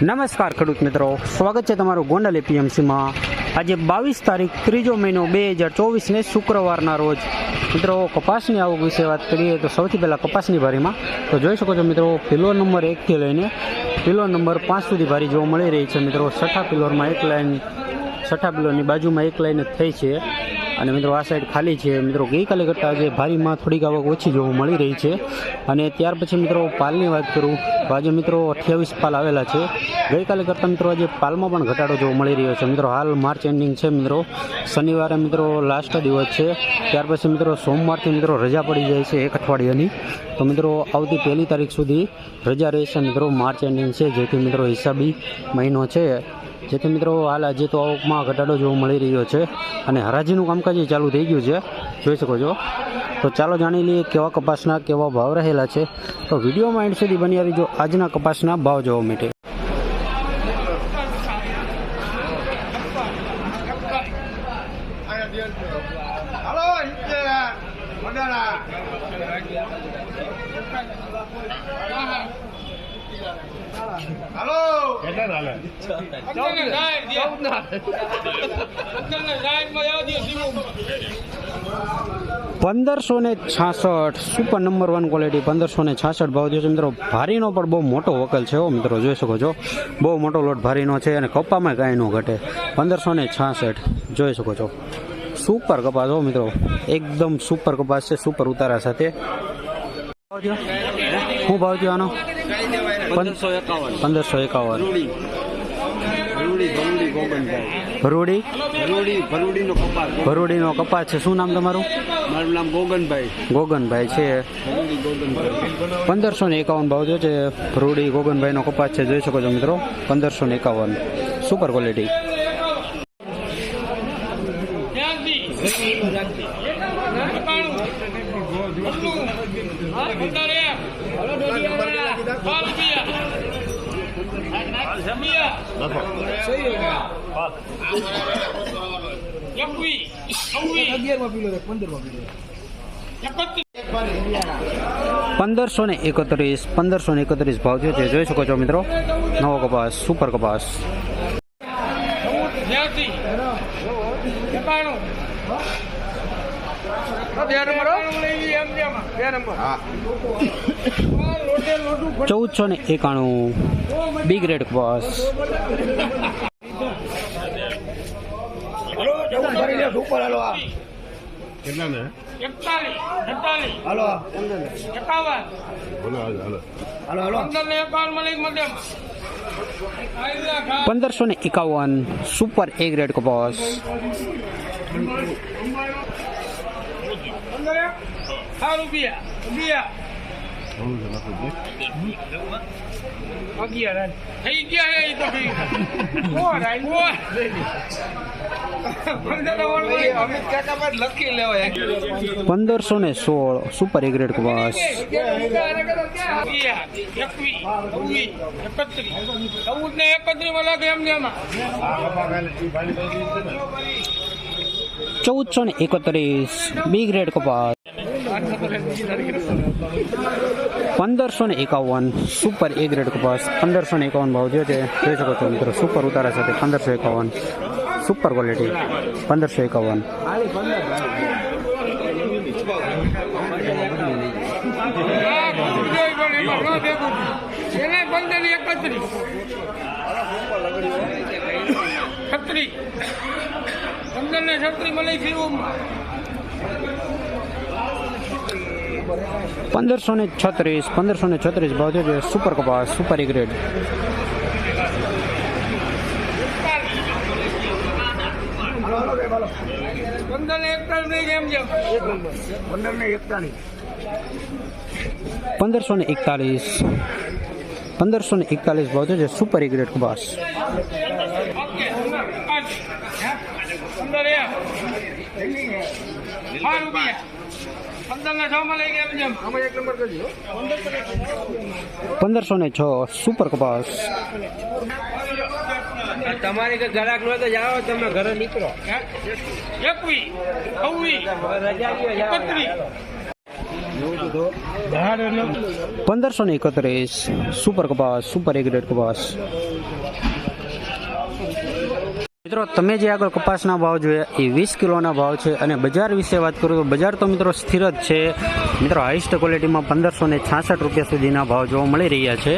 નમસ્કાર ખેડૂત મિત્રો. સ્વાગત છે તમારું ગોંડલ એપીએમસીમાં. આજે બાવીસ તારીખ, ત્રીજો મહિનો બે હજાર ચોવીસને શુક્રવારના રોજ. મિત્રો, કપાસની આવક વિશે વાત કરીએ તો સૌથી પહેલાં કપાસની ભારીમાં તો જોઈ શકો છો મિત્રો પિલો નંબર એકથી લઈને પિલો નંબર પાંચ સુધી ભારી જોવા મળી રહી છે મિત્રો. છઠ્ઠા પિલોરમાં એક લાઈન છઠ્ઠા પિલોરની બાજુમાં એક લાઈન જ થઈ છે. અને મિત્રો આ સાઈડ ખાલી છે. મિત્રો ગઈકાલે કરતાં આજે ભારીમાં થોડીક આવક ઓછી જોવા મળી રહી છે. અને ત્યાર પછી મિત્રો પાલની વાત કરું તો આજે મિત્રો અઠ્યાવીસ પાલ આવેલા છે. ગઈકાલે કરતાં મિત્રો આજે પાલમાં પણ ઘટાડો જોવા મળી રહ્યો છે. મિત્રો હાલ માર્ચ એન્ડિંગ છે મિત્રો. શનિવારે મિત્રો લાસ્ટ દિવસ છે. ત્યાર પછી મિત્રો સોમવારથી મિત્રો રજા પડી જાય છે એક અઠવાડિયાની. તો મિત્રો આવતી પહેલી તારીખ સુધી રજા રહેશે મિત્રો માર્ચ એન્ડિંગ છે. જેથી મિત્રો હિસાબી મહિનો છે. જેથી મિત્રો હાલ આજે તો આવકમાં ઘટાડો જોવા મળી રહ્યો છે અને હરાજીનું કામકાજ ચાલુ થઈ ગયું છે. જોઈ શકો છો. તો ચાલો જાણી લઈએ કેવા કપાસના કેવા ભાવ રહેલા છે. તો વિડીયોમાં એન્ડ સુધી બની આવી જો આજના કપાસના ભાવ જોવા માટે. હલો ઇન્જિનિયર ચૌદ ના ચૌદ ના પંદરસો ને છાસઠ સુપર નંબર વન ક્વોલિટી પંદરસો ને છાસઠ ભાવ દિવસ છે. મિત્રો ભારીનો પણ બહુ મોટો વકલ છે હો. મિત્રો જોઈ શકો છો. બહુ મોટો લોટ ભારીનો છે અને કપ્પામાં કાંઈ ન ઘટે. પંદરસો ને છાસઠ જોઈ શકો છો. સુપર કપાસ હો મિત્રો. એકદમ સુપર કપાસ છે સુપર ઉતારા સાથે. ભાવ થયો? શું ભાવ થયો આનો? પંદરસો એકાવન. પંદરસો એકાવન. ભરૂડી ભરૂડી નો ગોગનભાઈ ભરૂડી ભરૂડી ભરૂડીનો કપાસ છે. શું નામ તમારું? મારું નામ ગોગનભાઈ. ગોગનભાઈ છે. ભરૂડી પંદરસો ને એકાવન ભાવ થયો છે. ગોગનભાઈ ગોગનભાઈનો કપાસ છે. જોઈ શકો છો મિત્રો. પંદરસો ને એકાવન. Super quality. પંદરસો ને એકત્રીસ પંદરસો ને એકત્રીસ ભાવ થયો છે. જોઈ શકો છો મિત્રો નવો કપાસ સુપર કપાસ. બે નંબર? બે ગ્રેડ કેટલા ને એકાણું. બિગ રેડ મધ્યમ પંદરસો ને એકાવન. સુપર એ ગ્રેડ કપાસ પંદર? એક છ રૂપિયા અગિયાર થઈ ગયા હે ઈ તો લેવાય પંદરસો ને સોળ સુપર એગ્રેડ એકત્રીસ ચૌદ ને એકત્રીસમાં લાગે એમ ચૌદસો ને એકત્રીસ. બી ગ્રેડ કપાસ પંદરસો ને એકાવન સુપર એ ગ્રેડ કપાસ. પંદરસો ને એકાવન ભાવ થયો છે. જોઈ શકો છો મિત્રો, સુપર ઉતારા સાથે પંદરસો એકાવન. સુપર ક્વોલિટી, પંદરસો એકાવન. છત્રી. પંદર ને છત્રી મળે પંદરસો ને છત્રીસ પંદરસો ને છત્રીસ છે સુપર કપાસ સુપર ગ્રેડ પંદરસો ને એકતાલીસ પંદરસો ને એકતાલીસ ભાવ છે સુપર ગ્રેડ કપાસ પંદર એક છ રૂપિયા પંદર ને છ માં લઈ ગયા એમ જેમ એક નંબર કરજો પંદરસો ને છ સુપર કપાસ. તમારી કે ગ્રાહક નો તો જાઓ તમે ઘરે નીકળો. એકવી પંદરસો ને એકત્રીસ. સુપર કપાસ સુપર એક ગ્રેડ કપાસ. મિત્રો, તમે જે આગળ કપાસના ભાવ જોયા, એ વીસ કિલોના ભાવ છે અને બજાર વિશે વાત કરું તો બજાર તો મિત્રો સ્થિર જ છે. મિત્રો હાઈસ્ટ ક્વોલિટીમાં પંદરસો ને છાસઠ રૂપિયા સુધીના ભાવ જોવા મળી રહ્યા છે.